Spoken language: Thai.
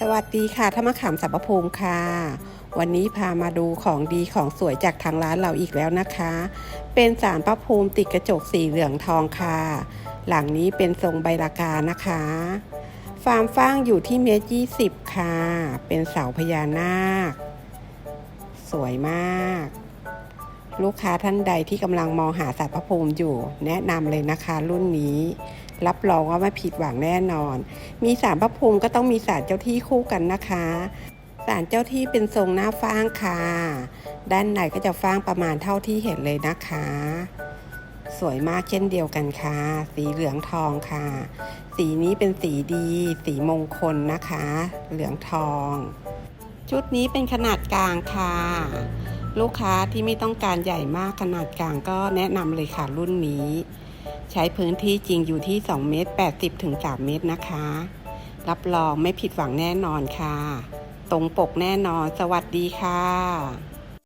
สวัสดีค่ะท่านมขามสัพพภูมิค่ะ วันนี้พามาดูของดีของสวยจากทางร้านเราอีกแล้วนะคะ เป็นสารพระภูมิติดกระจกสีเหลืองทองค่ะ หลังนี้เป็นทรงใบลากานะคะ ฟาร์มฟ้างอยู่ที่เมตรยี่สิบค่ะ เป็นเสาพญานาค สวยมาก ลูกค้าท่านใดที่กำลังมองหาสารพระภูมิอยู่ แนะนำเลยนะคะรุ่นนี้ รับรองว่าไม่ผิดหวังแน่นอน มีสารพระภูมิก็ต้องมีสารเจ้าที่คู่กันนะคะสารเจ้าที่เป็นทรงหน้าฟ้างค่ะ ด้านในก็จะฟ้างประมาณเท่าที่เห็นเลยนะคะ สวยมากเช่นเดียวกันค่ะ สีเหลืองทองค่ะ สีนี้เป็นสีดี สีมงคลนะคะ เหลืองทอง ชุดนี้เป็นขนาดกลางค่ะ ลูกค้าที่ไม่ต้องการใหญ่มากขนาดกลางก็แนะนำเลยค่ะรุ่นนี้ ใช้พื้นที่จริงอยู่ที่2เมตร80ถึง3เมตรนะคะ รับรองไม่ผิดหวังแน่นอนค่ะ ตรงปกแน่นอน สวัสดีค่ะ